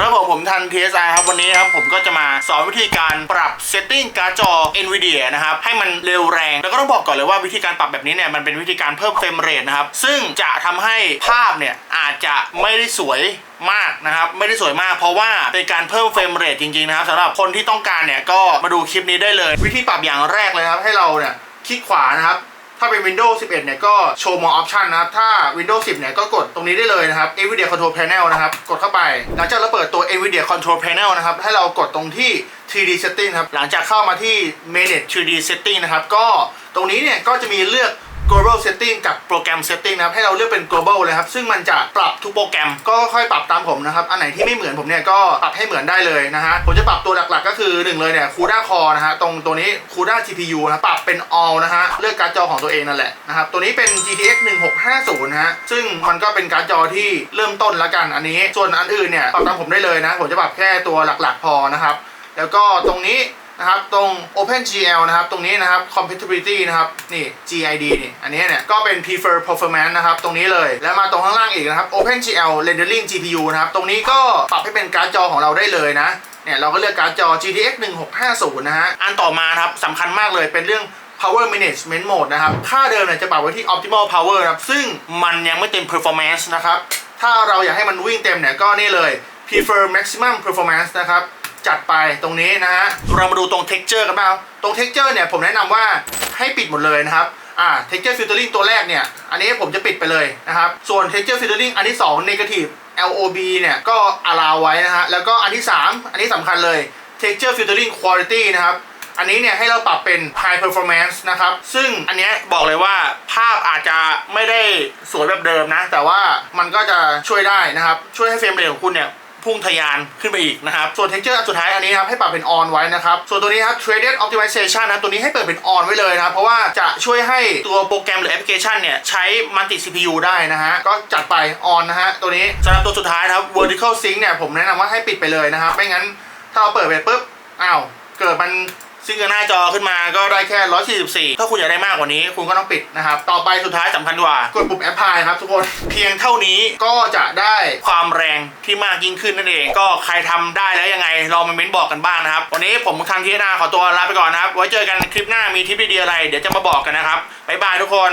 ครับผมผมทัน TSI ครับ วันนี้ครับผมก็จะมาสอนวิธีการปรับเซตติ้งการ์ดจอ NVIDIA นะครับ ให้มันเร็วแรง แล้วก็ต้องบอกก่อนเลยว่าวิธีการปรับแบบนี้เนี่ย มันเป็นวิธีการเพิ่มเฟรมเรทนะครับ ซึ่งจะทำให้ภาพเนี่ย อาจจะไม่ได้สวยมากนะครับ ไม่ได้สวยมากเพราะว่าเป็นการเพิ่มเฟรมเรทจริงๆนะครับสำหรับคนที่ต้องการเนี่ยก็มาดูคลิปนี้ได้เลย วิธีปรับอย่างแรกเลยครับให้เราเนี่ยคลิกขวานะครับ ถ้าเป็น Windows 11 เนี่ยก็โชว์ more option นะครับ ถ้า Windows 10 เนี่ยก็กดตรงนี้ได้เลยนะครับ NVIDIA Control Panel นะครับ กดเข้าไป หลังจากเราเปิดตัว NVIDIA Control Panel นะครับ ให้เรากดตรงที่ 3D Setting ครับ หลังจากเข้ามาที่ Manage 3D Setting นะครับ ก็ตรงนี้เนี่ยก็จะมีเลือก global setting กับโปรแกรม setting นะครับ ให้เราเลือกเป็น global เลยครับ ซึ่งมันจะปรับทุกโปรแกรมก็ค่อยปรับตามผมนะครับ อันไหนที่ไม่เหมือนผมเนี่ยก็ปรับให้เหมือนได้เลยนะฮะ ผมจะปรับตัวหลักๆ ก็คือหนึ่งเลยเนี่ย CUDA Core นะฮะ ตรงตัวนี้ CUDA GPU นะครับปรับเป็น all นะฮะ เลือกการ์ดจอของตัวเองนั่นแหละนะครับ ตัวนี้เป็น GTX 1650นะฮะ ซึ่งมันก็เป็นการ์ดจอที่เริ่มต้นละกันอันนี้ ส่วนอันอื่นเนี่ยปรับตามผมได้เลยนะ ผมจะปรับแค่ตัวหลักๆ พอนะครับ แล้วก็ตรงนี้ นะครับตรง OpenGL นะครับตรงนี้นะครับ compatibility นะครับนี่ GID นี่อันนี้เนี่ยก็เป็น prefer performance นะครับตรงนี้เลย แล้วมาตรงข้างล่างอีกนะครับ OpenGL rendering GPU นะครับตรงนี้ก็ปรับให้เป็นการ์ดจอของเราได้เลยนะเนี่ยเราก็เลือกการ์ดจอ GTX 1650 นะฮะอันต่อมานะครับสำคัญมากเลยเป็นเรื่อง power management mode นะครับ ค่าเดิมเนี่ยจะปรับไว้ที่ optimal power นะครับ ซึ่งมันยังไม่เต็ม performance นะครับ ถ้าเราอยากให้มันวิ่งเต็มเนี่ยก็นี่เลย prefer maximum performance นะครับ จัดไปตรงนี้นะฮะเรามาดูตรง texture กันบ้างตรง texture เนี่ยผมแนะนำว่าให้ปิดหมดเลยนะครับอ่า texture filtering ตัวแรกเนี่ย อันนี้ผมจะปิดไปเลยนะครับส่วน texture filtering อันที่2 negative LOB เนี่ยก็ allow ไว้นะฮะแล้วก็อันที่ 3 อันนี้สำคัญเลย texture filtering quality นะครับอันนี้เนี่ยให้เราปรับเป็น high performance นะครับ ซึ่งอันเนี้ยบอกเลยว่าภาพอาจจะไม่ได้สวยแบบเดิมนะ แต่ว่ามันก็จะช่วยได้นะครับ ช่วยให้เฟรมเรทของคุณเนี่ย พุ่งทะยานขึ้นไปอีกนะครับ ส่วน texture อันสุดท้ายอันนี้นะครับให้ปรับเป็น on ไว้นะครับ ส่วนตัวนี้ครับ threaded optimization นะตัวนี้ให้เปิดเป็น on ไว้เลยนะครับ เพราะว่าจะช่วยให้ตัวโปรแกรมหรือแอปพลิเคชันเนี่ยใช้ multi CPU ได้นะฮะ ก็จัดไป on นะฮะตัวนี้สำหรับตัวสุดท้ายนะครับ vertical sync เนี่ยผมแนะนำว่าให้ปิดไปเลยนะครับไม่งั้นถ้าเราเปิดไปปุ๊บอ้าว เกิดมันซิงกับหน้าจอขึ้นมาก็ได้แค่ 144 ถ้าคุณอยากได้มากกว่านี้ คุณก็ต้องปิดนะครับ ต่อไปสุดท้ายสำคัญกว่า กดปุ่มแอปพลายครับทุกคน เพียงเท่านี้ก็จะได้ความแรงที่มากยิ่งขึ้นนั่นเอง ก็ใครทำได้แล้วยังไงลองมาเม้นบอกกันบ้างนะครับ วันนี้ผมทางทีนาขอตัวลาไปก่อนนะครับ ไว้เจอกันคลิปหน้ามีทิปดีๆอะไร เดี๋ยวจะมาบอกกันนะครับบ๊ายบายทุกคน